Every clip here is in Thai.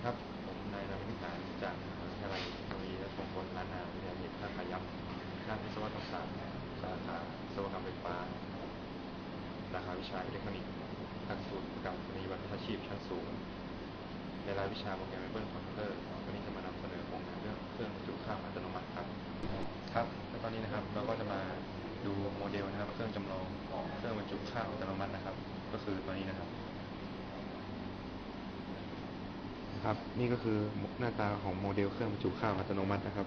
ดีครับ ผมนายนาวิสารจากมหาวิทยาลัยเทคโนโลยีและส่งผลล้านนาวิทยาเขตท่าขยับด้านวิศวกรรมศาสตร์สาขาวิศวกรรมไฟฟ้าสาขาวิชาอิเล็กทรอนิกส์หลักสูตรประกาศนียบัตรอาชีพชั้นสูง ในรายวิชาโปรแกรมเบิลคอมพิวเตอร์วันนี้จะมานำเสนอโครงงานเรื่องเครื่องจุข้าวอัตโนมัติครับ ครับและตอนนี้นะครับเราก็จะมาดูโมเดลนะครับ เครื่องจำลองเครื่องบรรจุข้าวอัตโนมัตินะครับ ก็คือตัวนี้นะครับ ครับ นี่ก็คือหน้าตาของโมเดลเครื่องบรรจุข้าวอัตโนมัตินะครับ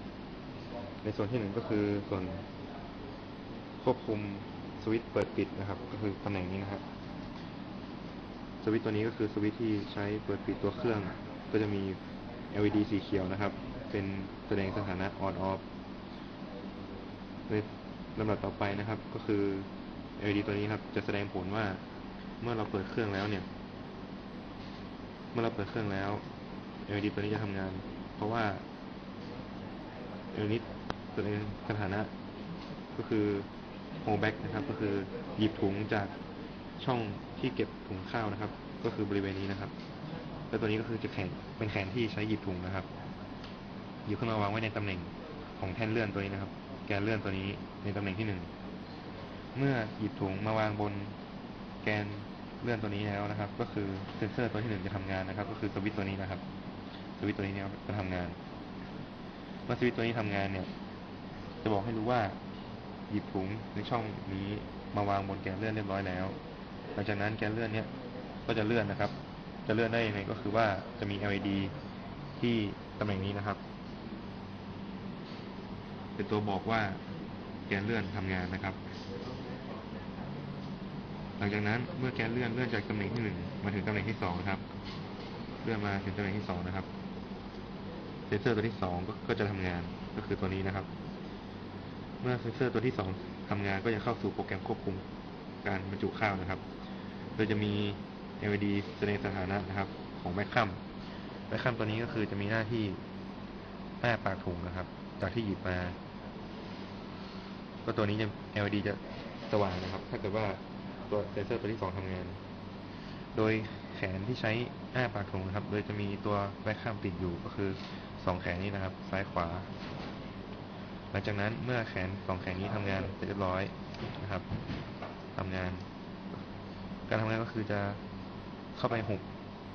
ในส่วนที่หนึ่งก็คือส่วนควบคุมสวิตช์เปิดปิดนะครับ ก็คือตำแหน่งนี้นะครับสวิตช์ตัวนี้ก็คือสวิตช์ที่ใช้เปิดปิดตัวเครื่อง ก็จะมี LED สีเขียวนะครับ เป็นแสดงสถานะ on off ในลำดับต่อไปนะครับ ก็คือ LED ตัวนี้ครับ จะแสดงผลว่าเมื่อเราเปิดเครื่องแล้วเนี่ย เมื่อเราเปิดเครื่องแล้ว LED ตัวนี้จะทำงาน เพราะว่า LED แสดงสถานะ ก็คือ hold back นะครับ ก็คือหยิบถุงจากช่องที่เก็บถุงข้าวนะครับ ก็คือบริเวณนี้นะครับ แล้วตัวนี้ก็คือจะแขนเป็นแขนที่ใช้หยิบถุงนะครับหยิบขึ้นมาวางไว้ในตำแหน่งของแท่นเลื่อนตัวนี้นะครับ แกนเลื่อนตัวนี้ในตำแหน่งที่หนึ่งเมื่อหยิบถุงมาวางบนแกนเลื่อนตัวนี้แล้วนะครับ ก็คือเซนเซอร์ตัวที่หนึ่งจะทำงานนะครับ ก็คือสวิตตัวนี้นะครับ วิตตัวนี้เนี่ยจะทำงาน เมื่อสวิตตัวนี้ทำงานเนี่ย จะบอกให้รู้ว่า หยิบถุงในช่องนี้มาวางบนแกนเลื่อนเรียบร้อยแล้วหลังจากนั้นแกนเลื่อนเนี้ยก็จะเลื่อนนะครับ จะเลื่อนได้ยังไงก็คือว่าจะมี LED ที่ตำแหน่งนี้นะครับ เป็นตัวบอกว่าแกนเลื่อนทำงานนะครับ หลังจากนั้นเมื่อแกนเลื่อนเลื่อนจากตำแหน่งที่หนึ่งมาถึงตำแหน่งที่สองครับ เลื่อนมาถึงตำแหน่งที่สองนะครับ เซนเซอร์ตัวที่สองก็จะทำงานก็คือตัวนี้นะครับ เมื่อเซนเซอร์ตัวที่สองทำงานก็จะเข้าสู่โปรแกรมควบคุมการบรรจุข้าวนะครับ โดยจะมี LED แสดงสถานะนะครับ ของแบคคัมแบคคัมตัวนี้ก็คือจะมีหน้าที่แม่ปากถุงนะครับ จากที่หยิบมา ก็ตัวนี้จะ LED จะสว่างนะครับ ถ้าเกิดว่าตัวเซนเซอร์ตัวที่สองทำงาน โดยแขนที่ใช้อ้าปากถุงนะครับ โดยจะมีตัวแบคคัมติดอยู่ก็คือ สองแขนนี้นะครับ ซ้ายขวา หลังจากนั้นเมื่อแขนสองแขนนี้ทำงานเสร็จเรียบร้อยนะครับทำงาน การทำงานก็คือจะเข้าไปหุบ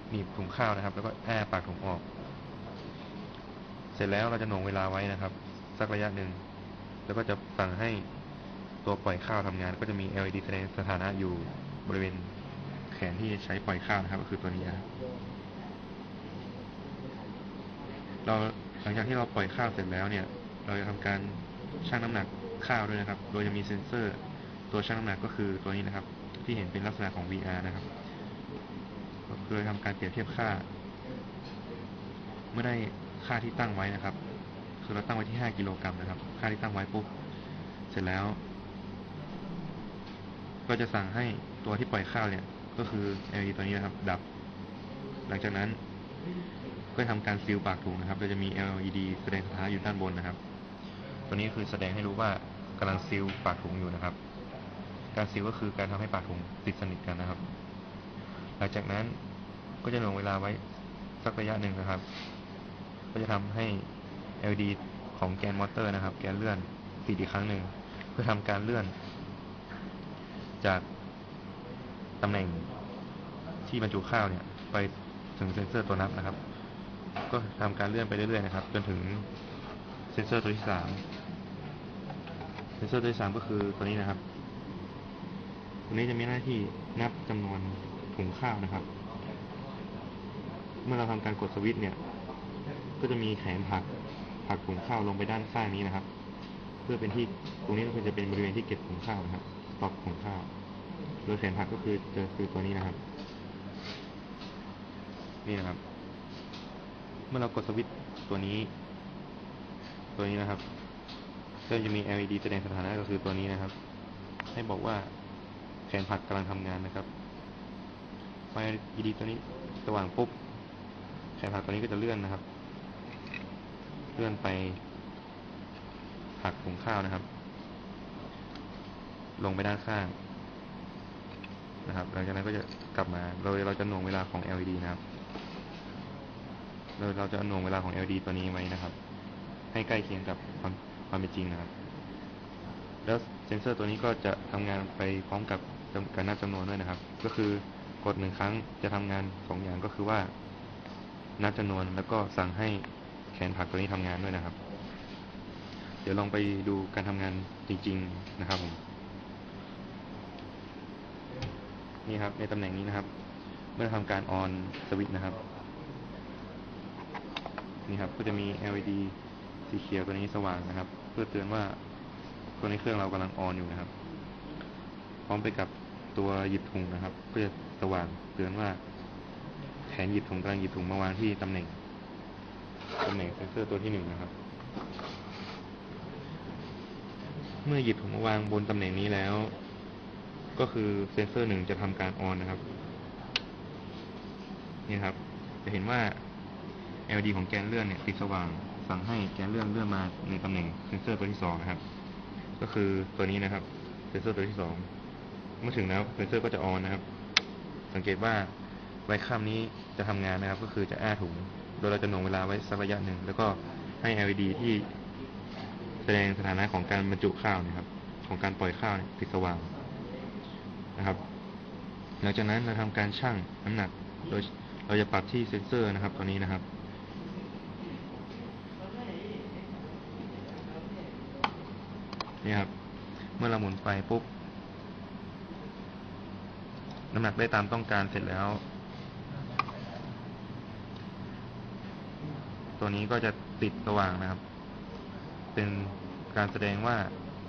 หนีบถุงข้าวนะครับ แล้วก็แอ้ปากถุงออก เสร็จแล้วเราจะหน่วงเวลาไว้นะครับ สักระยะหนึ่งแล้วก็จะสั่งให้ตัวปล่อยข้าวทำงาน ก็จะมี LED แสดงสถานะอยู่บริเวณแขนที่ใช้ปล่อยข้าวนะครับ ก็คือตัวนี้นะครับ เราหลังจากที่เราปล่อยข้าวเสร็จแล้วเนี่ย เราจะทำการชั่งน้ำหนักข้าวด้วยนะครับ โดยจะมีเซ็นเซอร์ ตัวชั่งน้ำหนักก็คือตัวนี้นะครับ ที่เห็นเป็นลักษณะของ VR นะครับโดยทำการเปรียบเทียบค่า เมื่อได้ค่าที่ตั้งไว้นะครับ คือเราตั้งไว้ที่ 5 กิโลกรัมนะครับ ค่าที่ตั้งไว้ปุ๊บเสร็จแล้ว ก็จะสั่งให้ตัวที่ปล่อยข้าวเนี่ย ก็คือ LED ตัวนี้นะครับ ดับ หลังจากนั้น ก็ทำการซีลปากถุงนะครับโดยจะมี LED แสดงสถานะอยู่ด้านบนนะครับ ตัวนี้คือแสดงให้รู้ว่ากำลังซีลปากถุงอยู่นะครับ การซีลก็คือการทำให้ปากถุงติดสนิทกันนะครับ หลังจากนั้นก็จะหน่วงเวลาไว้สักระยะหนึ่งนะครับ ก็จะทำให้ LED ของแกนมอเตอร์นะครับ แกนเลื่อนติดอีกครั้งหนึ่งเพื่อทำการเลื่อน จากตำแหน่งที่บรรจุข้าวเนี่ย ไป ถึงเซ็นเซอร์ตัวนับนะครับ ก็ทำการเลื่อนไปเรื่อยๆนะครับ จนถึงเซ็นเซอร์ตัวที่สามเซ็นเซอร์ตัวที่สามก็คือตัวนี้นะครับ ตัวนี้จะมีหน้าที่นับจำนวนถุงข้าวนะครับ เมื่อเราทำการกดสวิตช์เนี่ย ก็จะมีแขนผักผักถุงข้าวลงไปด้านข้างนี้นะครับ เพื่อเป็นที่ตรงนี้ก็คือจะเป็นบริเวณที่เก็บถุงข้าวนะครับสต็อกถุงข้าว โดยแขนผักก็คือจะคือตัวนี้นะครับ นี่นะครับ เมื่อเรากดสวิตช์ตัวนี้ ตัวนี้นะครับก็จะมี LED แสดงสถานะก็คือตัวนี้นะครับ ให้บอกว่าแขนผักกำลังทำงานนะครับไฟ LED ตัวนี้สว่างปุ๊บแขนผักตัวนี้ก็จะเลื่อนนะครับ เลื่อนไปผักถุงข้าวนะครับ ลงไปด้านข้างนะครับหลังจากนั้นก็จะกลับมาโดยเราจะหน่วงเวลาของ LED นะครับ เราเราจะหน่วงเวลาของ LED ตัวนี้ไว้นะครับ ให้ใกล้เคียงกับความความเป็นจริงนะครับแล้วเซนเซอร์ตัวนี้ก็จะทำงานไปพร้อมกับการนับจำนวนด้วยนะครับ ก็คือกดหนึ่งครั้งจะทำงานสองอย่างก็คือว่า นับจำนวนแล้วก็สั่งให้แขนผักตัวนี้ทำงานด้วยนะครับ เดี๋ยวลองไปดูการทำงานจริง ๆนะครับผมนี่ครับในตำแหน่งนี้นะครับ เมื่อทำการออนสวิตช์นะครับ นี่ครับ ก็จะมี LED สีเขียวตัวนี้สว่างนะครับ เพื่อเตือนว่าตัวในเครื่องเรากำลังออนอยู่นะครับ พร้อมไปกับตัวหยิบถุงนะครับ ก็จะสว่างเตือนว่าแขนหยิบถุงกำลังหยิบถุงมาวางที่ตำแหน่งตำแหน่งเซนเซอร์ตัวที่หนึ่งนะครับ เมื่อหยิบถุงมาวางบนตำแหน่งนี้แล้ว ก็คือเซนเซอร์หนึ่งจะทำการออนนะครับนี่ครับ จะเห็นว่า LED ของแกนเลื่อนเนี่ยติดสว่างสั่งให้แกนเลื่อนเลื่อนมาในตำแหน่งเซนเซอร์ตัวที่สองนะครับ ก็คือตัวนี้นะครับ เซนเซอร์ตัวที่สองเมื่อถึงแล้วเซนเซอร์ก็จะออนนะครับ สังเกตว่าไวข้ามนี้จะทำงานนะครับ ก็คือจะอ้าถุง โดยเราจะหน่วงเวลาไว้สักระยะหนึ่งแล้วก็ให้ LED ที่แสดงสถานะของการบรรจุข้าวนะครับ ของการปล่อยข้าวติดสว่างนะครับ หลังจากนั้นเราทำการชั่งน้ำหนักโดยเราจะปรับที่เซนเซอร์นะครับ ตัวนี้นะครับ นี่ครับ เมื่อเราหมุนไปปุ๊บน้ำหนักได้ตามต้องการเสร็จแล้ว ตัวนี้ก็จะติดสว่างนะครับ เป็นการแสดงว่า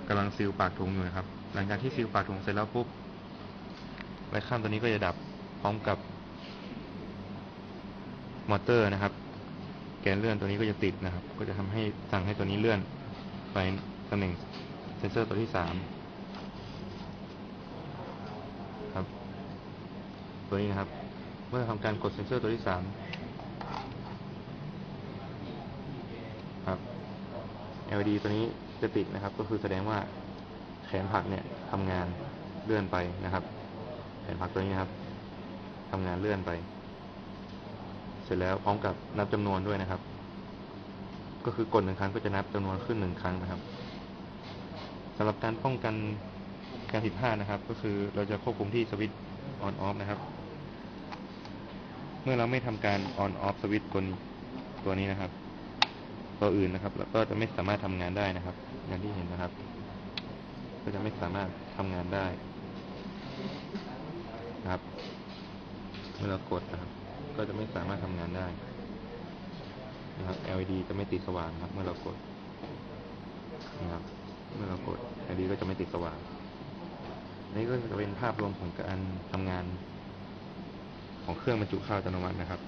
กำลังซีลปากถุงอยู่นะครับ หลังจากที่ซีลปากถุงเสร็จแล้วปุ๊บไวข้ามตัวนี้ก็จะดับพร้อมกับมอเตอร์นะครับ แกนเลื่อนตัวนี้ก็จะติดนะครับ ก็จะทำให้สั่งให้ตัวนี้เลื่อนไปตำแหน่ง เซนเซอร์ตัวที่สามครับ ตัวนี้นะครับ เมื่อทำการกดเซนเซอร์ตัวที่สามครับ LED ตัวนี้จะติดนะครับ ก็คือแสดงว่าแขนผักเนี่ยทำงานเลื่อนไปนะครับ แขนผักตัวนี้นะครับทำงานเลื่อนไป เสร็จแล้วพร้อมกับนับจำนวนด้วยนะครับ ก็คือกดหนึ่งครั้งก็จะนับจำนวนขึ้นหนึ่งครั้งนะครับ สำหรับการป้องกันการผิดพลาดนะครับ ก็คือเราจะควบคุมที่สวิตช์ on off นะครับ เมื่อเราไม่ทำการ on off สวิตช์ตัวนี้ตัวนี้นะครับ ตัวอื่นนะครับ แล้วก็จะไม่สามารถทำงานได้นะครับ อย่างที่เห็นนะครับ ก็จะไม่สามารถทำงานได้นะครับ เมื่อเรากดนะครับ ก็จะไม่สามารถทำงานได้นะครับ LED จะไม่ติดสว่างนะครับ เมื่อเรากดนะครับ เมื่อเรากด LED ก็จะไม่ติดสว่างนี่ก็จะเป็นภาพรวมของการทำงาน ของเครื่องบรรจุข้าวอัตโนมัตินะครับ